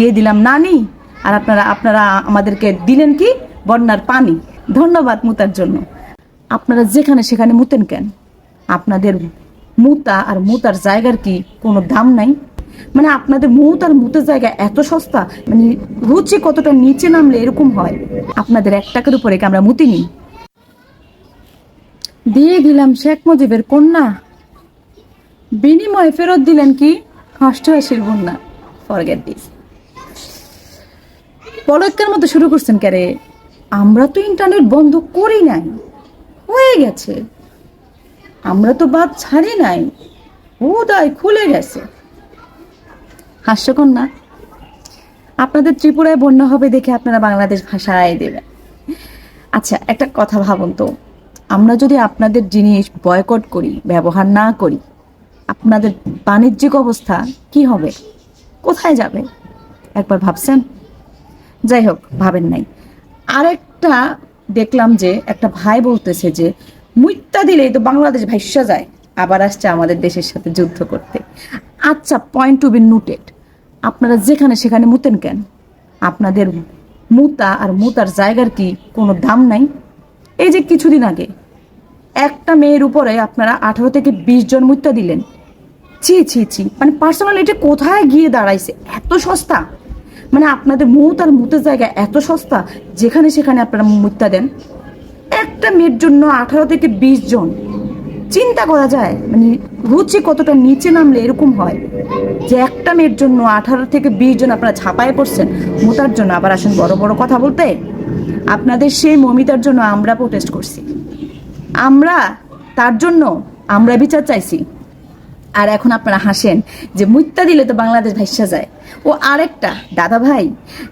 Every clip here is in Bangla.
দিয়ে দিলাম নানি, আর আপনারা আপনারা আমাদেরকে দিলেন কি? বন্যার পানি। ধন্যবাদ মুতার জন্য। আপনারা যেখানে সেখানে মুতেন কেন? আপনাদের মুতা আর মুতার জায়গার কি কোনো দাম নাই? মানে আপনাদের মুত আর মুতের জায়গা এত সস্তা মানে রুচি কতটা নিচে নামলে এরকম হয়? আপনাদের এক টাকার উপরে আমরা মুতিনি দিয়ে দিলাম শেখ মুজিবের কন্যা। বিনিময়ে ফেরত দিলেন কি? অষ্টআশির বন্যা। ফরগেট দিস পলকের মতো শুরু করছেন ক্যারে আমরা তো ইন্টারনেট বন্ধ করি নাই। হয়ে গেছে। আমরা তো বাদ ছাড়ি নাই। উদয় খুলে গেছে। হাস্যকর না আপনাদের ত্রিপুরায় বন্যা হবে দেখে আপনারা বাংলাদেশ ভাষায় দেবেন। আচ্ছা একটা কথা ভাবুন তো। আমরা যদি আপনাদের জিনিস বয়কট করি, ব্যবহার না করি, আপনাদের বাণিজ্যিক অবস্থা কি হবে? কোথায় যাবে? একবার ভাবছেন? যাই হোক ভাবেন নাই। আরেকটা দেখলাম যে একটা ভাই বলতেছে যে, মুইত্তা দিলেই তো বাংলাদেশ ভাইসা যায়, আবার আসছে আমাদের দেশের সাথে যুদ্ধ করতে। আচ্ছা পয়েন্ট টু বি নোটেড আপনারা যেখানে সেখানে মুতেন কেন? আপনাদের মুতা আর মুতার জায়গার কি কোনো দাম নাই? এই যে কিছুদিন আগে, একটা মেয়ের উপরে আপনারা আঠারো থেকে বিশ জন মুত্যা দিলেন। ছি ছি ছি মানে পার্সোনাল এটা কোথায় গিয়ে দাঁড়াইছে? এত সস্তা। মানে আপনাদের মুত আর মুতের জায়গা এত সস্তা, যেখানে সেখানে আপনারা মুত্যা দেন। একটা মেয়ের জন্য আঠারো থেকে বিশ জন, চিন্তা করা যায় মানে রুচি কতটা নিচে নামলে এরকম হয় যে একটা মেয়ের জন্য আঠারো থেকে বিশ জন আপনারা ছাপায় পড়ছেন মুতার জন্য। আবার আসেন বড় বড় কথা বলতে, আপনাদের সেই মমিতার জন্য আমরা প্রোটেস্ট করছি। আমরা, তার জন্য আমরা বিচার চাইছি। আর এখন আপনারা হাসেন যে মুত্যা দিলে তো বাংলাদেশ ভাইসা যায়। ও আরেকটা দাদা ভাই,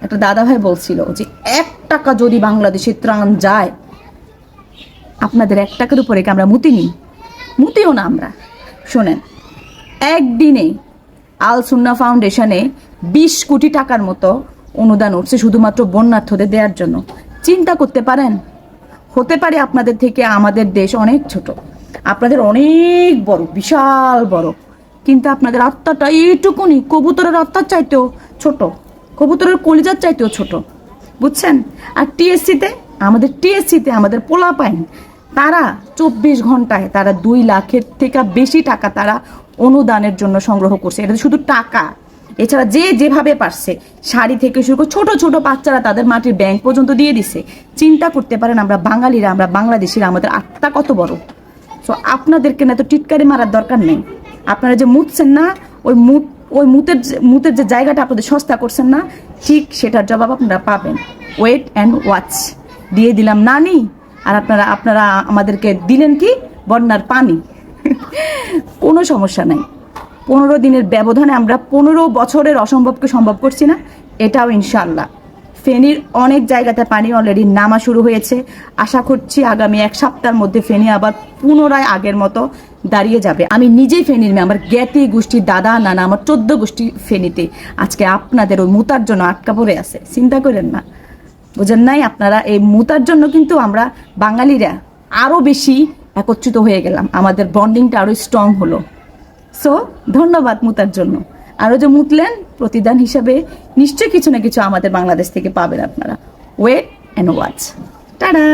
একটা দাদা ভাই বলছিল যে এক টাকা যদি বাংলাদেশে ত্রাণ যায়, আপনাদের এক টাকার উপরে কি আমরা মুতি নিই? মুতিও না আমরা। শোনেন, একদিনে আল সুন্না ফাউন্ডেশনে বিশ কোটি টাকার মতো অনুদান উঠছে শুধুমাত্র বন্যার্থদের দেওয়ার জন্য। চিন্তা করতে পারেন? হতে পারে আপনাদের থেকে আমাদের দেশ অনেক ছোট। আপনাদের অনেক বড়, বিশাল বড়। কিন্তু আপনাদের আত্মাটা এইটুকুনি, কবুতরের আত্মার চাইতেও ছোট, কবুতরের কলিজার চাইতেও ছোট। বুঝছেন? আর টিএসসিতে, আমাদের টিএসসিতে আমাদের পোলা পাইন তারা চব্বিশ ঘন্টায় তারা দুই লাখের থেকে বেশি টাকা তারা অনুদানের জন্য সংগ্রহ করছে। এটা শুধু টাকা। এছাড়া যে যেভাবে পারছে, শাড়ি থেকে শুরু করে ছোটো, ছোট বাচ্চারা তাদের মাটির ব্যাংক পর্যন্ত দিয়ে দিছে। চিন্তা করতে পারেন আমরা বাঙালিরা, আমরা বাংলাদেশিরা, আমাদের আত্মা কত বড়। সো আপনাদেরকে না তো টিটকারি মারার দরকার নেই। আপনারা যে মুতছেন না, ওই মুত, ওই মুতের মুতের যে জায়গাটা আপনাদের সস্তা করছেন না, ঠিক সেটার জবাব আপনারা পাবেন। ওয়েট অ্যান্ড ওয়াচ দিয়ে দিলাম নানি, আর আপনারা আপনারা আমাদেরকে দিলেন কি? বন্যার পানি। কোনো সমস্যা নাই। পনেরো দিনের ব্যবধানে আমরা পনেরো বছরের অসম্ভবকে সম্ভব করছি না। এটাও ইনশাল্লাহ ফেনীর অনেক জায়গাতে পানি অলরেডি নামা শুরু হয়েছে। আশা করছি আগামী এক সপ্তাহের মধ্যে ফেনী আবার পুনরায় আগের মতো দাঁড়িয়ে যাবে। আমি নিজেই ফেনীর মেয়ে আমার জ্ঞাতি গোষ্ঠীর দাদা, নানা, আমার চোদ্দ গোষ্ঠী ফেনীতে। আজকে আপনাদের ওই মুতার জন্য আটকা পড়ে আছে। চিন্তা করেন না। বোঝেন নাই, আপনারা এই মুতার জন্য কিন্তু আমরা বাঙালিরা আরও বেশি একত্রিত হয়ে গেলাম। আমাদের বন্ডিংটা আরও স্ট্রং হলো। সো ধন্যবাদ মুতার জন্য। আরও যে মুতলেন, প্রতিদান হিসাবে নিশ্চয়ই কিছু না কিছু আমাদের বাংলাদেশ থেকে পাবেন আপনারা। Wait and watch tata!